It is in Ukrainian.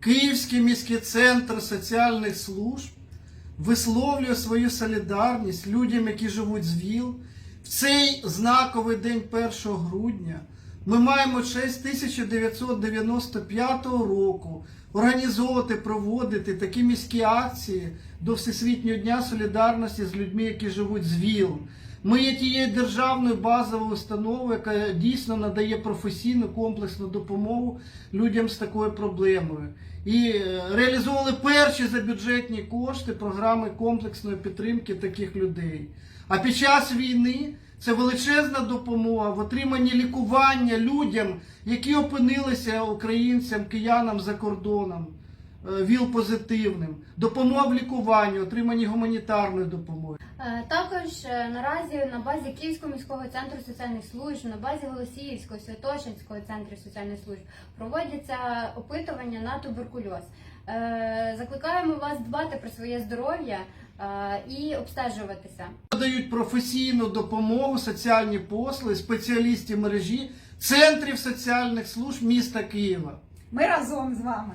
Київський міський центр соціальних служб висловлює свою солідарність людям, які живуть з ВІЛ. В цей знаковий день 1 грудня ми маємо честь 1995 року організовувати, проводити такі міські акції до Всесвітнього дня солідарності з людьми, які живуть з ВІЛ. Ми є тією державною базовою установою, яка дійсно надає професійну комплексну допомогу людям з такою проблемою. І е, реалізовували перші за бюджетні кошти програми комплексної підтримки таких людей. А під час війни це величезна допомога в отриманні лікування людям, які опинилися українцям, киянам за кордоном, е, ВІЛ-позитивним, допомога в лікуванні, отриманні гуманітарної допомоги. Е, Також е, наразі на базі Київського міського центру соціальних служб, на базі Голосіївського, Святошинського центру соціальних служб проводяться опитування на туберкульоз. Закликаємо вас дбати про своє здоров'я і обстежуватися. Надають професійну допомогу, соціальні послуги, спеціалістів мережі, центрів соціальних служб міста Києва. Ми разом з вами.